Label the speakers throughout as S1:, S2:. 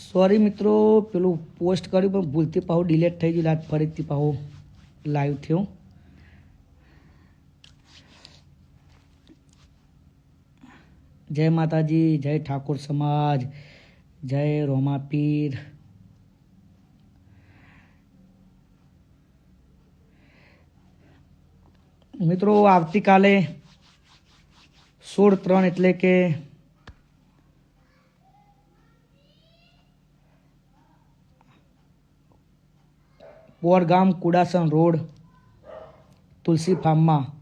S1: Sorry મિત્રો, પેલું post કર્યું પણ ભૂલથી પાહું ડિલેટ થઈ ગયું. આજ ફરીથી પાછું લાઈવ થયું. જય માતાજી, જય ઠાકોર સમાજ, જય રોમાપીર મિત્રો, આવતીકાલે સોળ ત્રણ એટલે કે બોરગામ કુડાસણ રોડ, તુલસી ફાર્મમાં.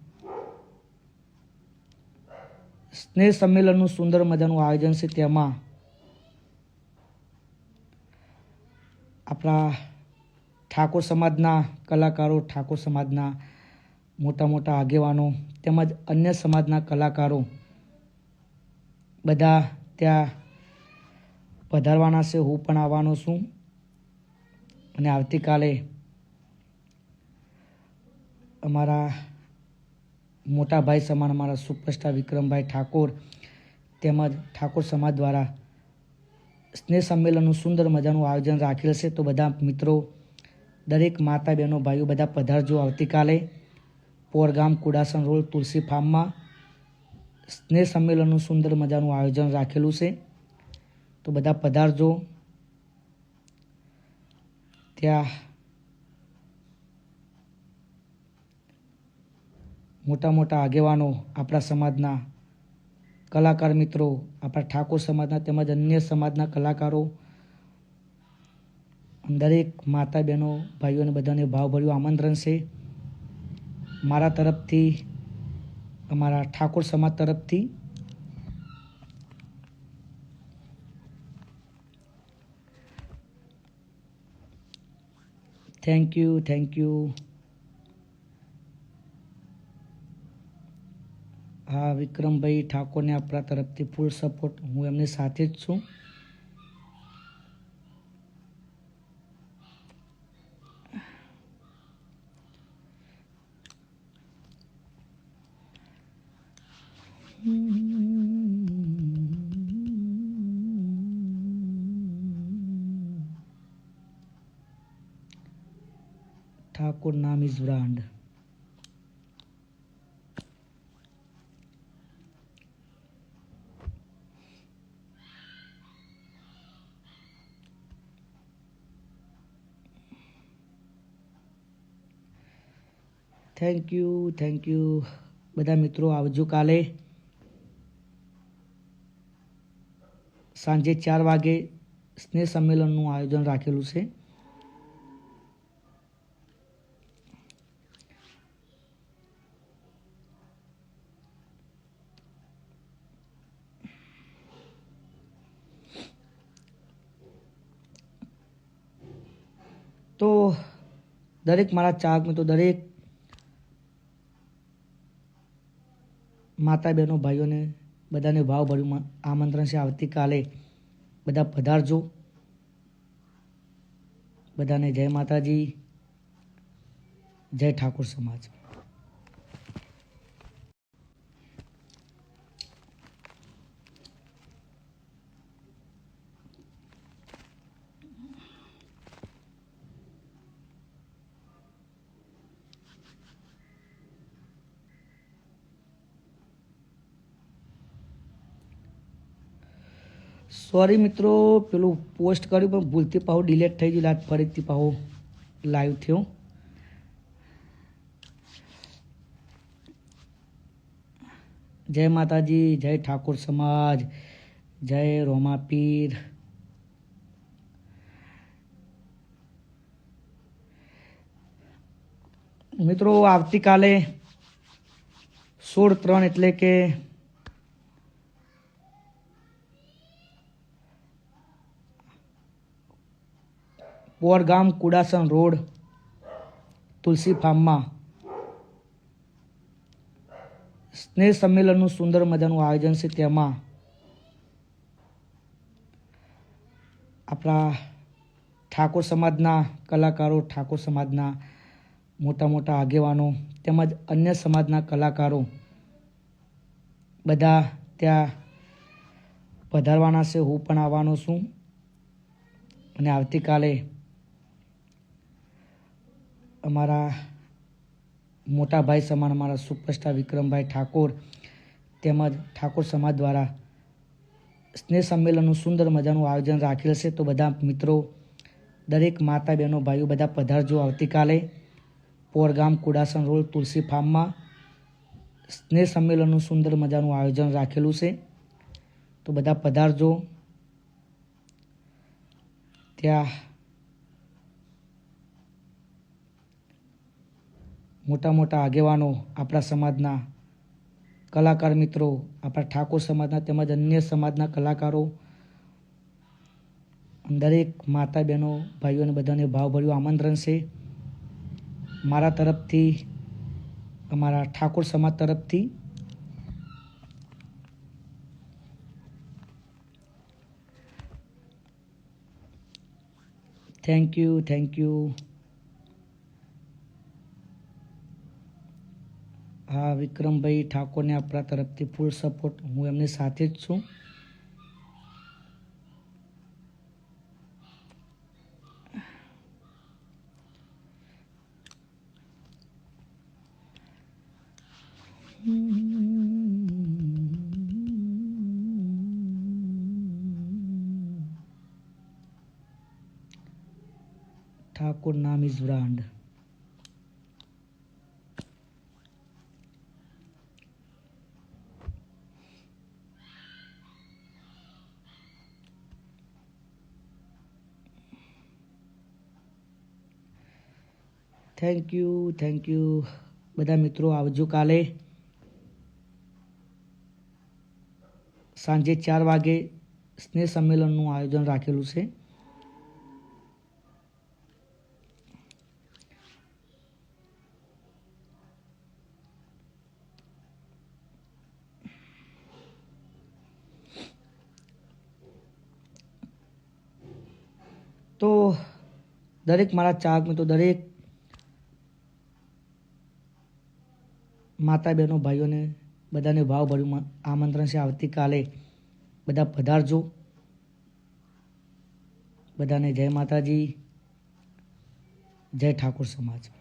S1: સ્નેહ સંમેલનનું સુંદર મજાનું આયોજન છે તેમાં. આપણા ઠાકોર સમાજના કલાકારો, ઠાકોર સમાજના મોટા મોટા આગેવાનો તેમજ અન્ય સમાજના કલાકારો બધા ત્યાં પધારવાના છે. હું પણ આવવાનો છું. અને આવતીકાલે અમારા મોટા ભાઈ સમાન અમારા સુપરસ્ટાર વિક્રમભાઈ ઠાકોર તેમજ ઠાકોર સમાજ દ્વારા સ્નેહ સંમેલનનું સુંદર મજાનું આયોજન રાખેલ છે. તો બધા મિત્રો, દરેક માતા બહેનો, ભાઈઓ બધા પધારજો આવતીકાલે. પોરગામ કુડાસન રોડ તુલસી ફાર્મમાં સ્નેહ સંમેલનનું સુંદર મજાનું આયોજન રાખેલું છે. તો બધા પધારજો. ત્યાં મોટા મોટા આગેવાનો આપણા સમાજના કલાકાર મિત્રો, આપણા ઠાકોર સમાજના તેમજ અન્ય સમાજના કલાકારો, દરેક માતા બહેનો ભાઈઓને બધાને ભાવભર્યું આમંત્રણ છે. મારા તરફથી, અમારા ઠાકોર સમાજ તરફથી થેન્ક યુ થેન્ક યુ હા, વિક્રમભાઈ ઠાકોરને આપણા તરફથી ફૂલ સપોર્ટ હું એમની સાથે જ છું. ઠાકોર નામ is brand thank you thank you બધા મિત્રો, આવજો કાલે. સાંજે ચાર વાગે સ્નેહ સંમેલનનું આયોજન રાખેલું છે. તો દરેક મારા ચાહક મિત્રો દરેક માતા બહેનો ભાઈઓને બધાને ભાવભર્યું આમંત્રણ છે. આવતીકાલે બધા પધારજો. બધાને જય માતાજી, જય ઠાકોર સમાજ. સોરી મિત્રો, પેલું પોસ્ટ કર્યું પણ ભૂલથી પાછું ડિલેટ થઈ ગયું આજ ફરીથી પાછું લાઈવ થયું. જય માતાજી, જય ઠાકોર સમાજ, જય રોમાપીર મિત્રો, આવતીકાલે સોળ ત્રણ એટલે કે બોરગામ કુડાસણ રોડ, તુલસી ફાર્મમાં. સ્નેહ સંમેલનનું સુંદર મજાનું આયોજન છે તેમાં. આપણા ઠાકોર સમાજના કલાકારો, ઠાકોર સમાજના મોટા મોટા આગેવાનો તેમજ અન્ય સમાજના કલાકારો બધા ત્યાં પધારવાના છે. હું પણ આવવાનો છું. અને આવતીકાલે અમારા મોટા ભાઈ સમાન, અમારા સુપરસ્ટાર વિક્રમભાઈ ઠાકોર તેમજ ઠાકોર સમાજ દ્વારા સ્નેહ સંમેલનનું સુંદર મજાનું આયોજન રાખેલ છે. તો બધા મિત્રો, દરેક માતા બહેનો, ભાઈઓ બધા પધારજો આવતીકાલે. પોરગામ કુડાસન રોડ તુલસી ફાર્મમાં સ્નેહ સંમેલનનું સુંદર મજાનું આયોજન રાખેલું છે. તો બધા પધારજો. ત્યાં મોટા મોટા આગેવાનો આપણા સમાજના કલાકાર મિત્રો, આપણા ઠાકોર સમાજના તેમજ અન્ય સમાજના કલાકારો, દરેક માતા બહેનો ભાઈઓને બધાને ભાવભર્યું આમંત્રણ છે. મારા તરફથી, અમારા ઠાકોર સમાજ તરફથી થેન્ક યુ થેન્ક યુ હા, વિક્રમભાઈ ઠાકોરને આપણા તરફથી ફૂલ સપોર્ટ હું એમની સાથે જ છું. ઠાકોર નામ is brand thank you thank you બધા મિત્રો, આવજો કાલે. સાંજે ચાર વાગે સ્નેહ સંમેલનનું આયોજન રાખેલું છે. તો દરેક મારા ચાહક મિત્રો દરેક માતા બહેનો ભાઈઓને બધાને ભાવભર્યું આમંત્રણ છે. આવતીકાલે બધા પધારજો. બધાને જય માતાજી, જય ઠાકોર સમાજ.